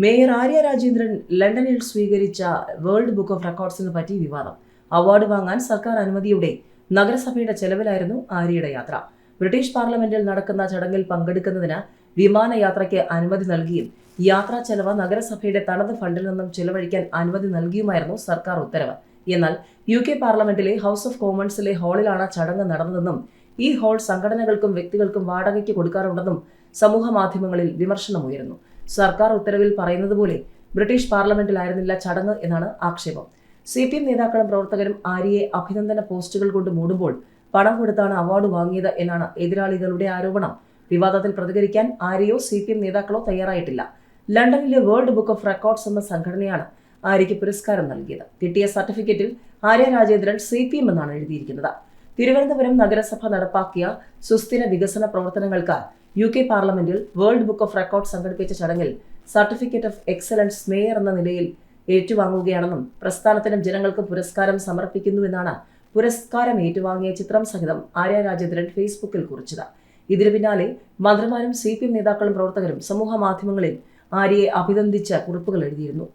Mayor Arya Rajendran ലണ്ടനിൽ സ്വീകരിച്ച world book of റെക്കോർഡ്സിന് പറ്റി വിവാദം. അവാർഡ് വാങ്ങാൻ സർക്കാർ അനുമതിയുടെ നഗരസഭയുടെ ചെലവിലായിരുന്നു ആര്യയുടെ യാത്ര. ബ്രിട്ടീഷ് പാർലമെന്റിൽ നടക്കുന്ന ചടങ്ങിൽ പങ്കെടുക്കുന്നതിന് വിമാനയാത്രയ്ക്ക് അനുമതി നൽകിയും യാത്രാ ചെലവ് നഗരസഭയുടെ തനത് ഫണ്ടിൽ നിന്നും ചെലവഴിക്കാൻ അനുമതി നൽകിയുമായിരുന്നു സർക്കാർ ഉത്തരവ്. എന്നാൽ യു കെ പാർലമെന്റിലെ ഹൗസ് ഓഫ് കോമൺസിലെ ഹാളിലാണ് ചടങ്ങ് നടന്നതെന്നും ഈ ഹാൾ സംഘടനകൾക്കും വ്യക്തികൾക്കും വാടകയ്ക്ക് കൊടുക്കാറുണ്ടെന്നും സമൂഹ മാധ്യമങ്ങളിൽ വിമർശനമുയരുന്നു. സർക്കാർ ഉത്തരവിൽ പറയുന്നത് പോലെ ബ്രിട്ടീഷ് പാർലമെന്റിലായിരുന്നില്ല ചടങ്ങ് എന്നാണ് ആക്ഷേപം. സി പി എം നേതാക്കളും പ്രവർത്തകരും ആര്യയെ അഭിനന്ദന പോസ്റ്റുകൾ കൊണ്ട് മൂടുമ്പോൾ പണം കൊടുത്താണ് അവാർഡ് വാങ്ങിയത് എന്നാണ് എതിരാളികളുടെ ആരോപണം. വിവാദത്തിൽ പ്രതികരിക്കാൻ ആര്യയോ സി പി എം നേതാക്കളോ തയ്യാറായിട്ടില്ല. ലണ്ടനിലെ വേൾഡ് ബുക്ക് ഓഫ് റെക്കോർഡ്സ് എന്ന സംഘടനയാണ് ആര്യയ്ക്ക് പുരസ്കാരം നൽകിയത്. കിട്ടിയ സർട്ടിഫിക്കറ്റിൽ Arya Rajendran C P M എന്നാണ് എഴുതിയിരിക്കുന്നത്. തിരുവനന്തപുരം നഗരസഭ നടപ്പാക്കിയ സുസ്ഥിര വികസന പ്രവർത്തനങ്ങൾക്ക് യു കെ പാർലമെന്റിൽ വേൾഡ് ബുക്ക് ഓഫ് റെക്കോർഡ് സംഘടിപ്പിച്ച ചടങ്ങിൽ സർട്ടിഫിക്കറ്റ് ഓഫ് എക്സലൻസ് മേയർ എന്ന നിലയിൽ ഏറ്റുവാങ്ങുകയാണെന്നും പ്രസ്ഥാനത്തിനും ജനങ്ങൾക്ക് പുരസ്കാരം സമർപ്പിക്കുന്നുവെന്നാണ് പുരസ്കാരം ഏറ്റുവാങ്ങിയ ചിത്രം സഹിതം ആര്യ രാജേന്ദ്രൻ ഫേസ്ബുക്കിൽ കുറിച്ചത്. ഇതിനു പിന്നാലെ മന്ത്രിമാരും സി പി എം നേതാക്കളും പ്രവർത്തകരും സമൂഹ മാധ്യമങ്ങളിൽ ആര്യയെ അഭിനന്ദിച്ച കുറിപ്പുകൾ എഴുതിയിരുന്നു.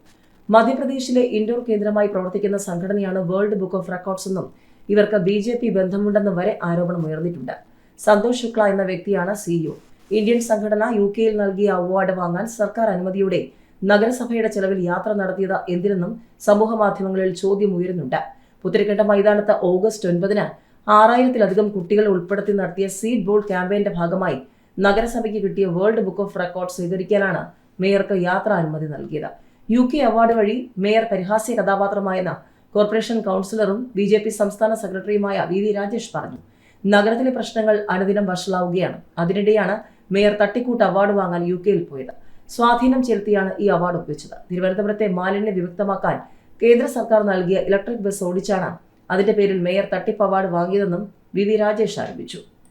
മധ്യപ്രദേശിലെ ഇൻഡോർ കേന്ദ്രമായി പ്രവർത്തിക്കുന്ന സംഘടനയാണ് വേൾഡ് ബുക്ക് ഓഫ് റെക്കോർഡ്സ് എന്നും ഇവർക്ക് ബി ജെ പി ബന്ധമുണ്ടെന്നും വരെ ആരോപണം ഉയർന്നിട്ടുണ്ട് സന്തോഷ് ശുക്ല എന്ന വ്യക്തിയാണ് സിഇഒ ഇന്ത്യൻ സംഘടന യു കെയിൽ നൽകിയ അവാർഡ് വാങ്ങാൻ സർക്കാർ അനുമതിയോടെ നഗരസഭയുടെ ചെലവിൽ യാത്ര നടത്തിയത് എന്തിനെന്നും സമൂഹ മാധ്യമങ്ങളിൽ ചോദ്യം ഉയരുന്നുണ്ട്. പുത്തരിക്കണ്ട മൈതാനത്ത് ഓഗസ്റ്റ് ഒൻപതിന് ആറായിരത്തിലധികം കുട്ടികൾ ഉൾപ്പെടുത്തി നടത്തിയ സീഡ് ബോൾ ക്യാമ്പയിന്റെ ഭാഗമായി നഗരസഭയ്ക്ക് കിട്ടിയ വേൾഡ് ബുക്ക് ഓഫ് റെക്കോർഡ് സ്വീകരിക്കാനാണ് മേയർക്ക് യാത്രാ അനുമതി നൽകിയത്. യു കെ അവാർഡ് വഴി മേയർ പരിഹാസ്യ കഥാപാത്രമായെന്ന് കോർപ്പറേഷൻ കൗൺസിലറും ബി സംസ്ഥാന സെക്രട്ടറിയുമായ വി വി രാജേഷ് പറഞ്ഞു. നഗരത്തിലെ പ്രശ്നങ്ങൾ അനുദിനം വഷളാവുകയാണ്. അതിനിടെയാണ് മേയർ തട്ടിക്കൂട്ട് അവാർഡ് വാങ്ങാൻ യു കെയിൽ പോയത്. സ്വാധീനം ചെലുത്തിയാണ് ഈ അവാർഡ് ഒപ്പിച്ചത്. തിരുവനന്തപുരത്തെ മാലിന്യ വിമുക്തമാക്കാൻ കേന്ദ്ര സർക്കാർ നൽകിയ ഇലക്ട്രിക് ബസ് ഓടിച്ചാണ് അതിന്റെ പേരിൽ മേയർ തട്ടിപ്പ് അവാർഡ് വാങ്ങിയതെന്നും വി വി രാജേഷ് ആരോപിച്ചു.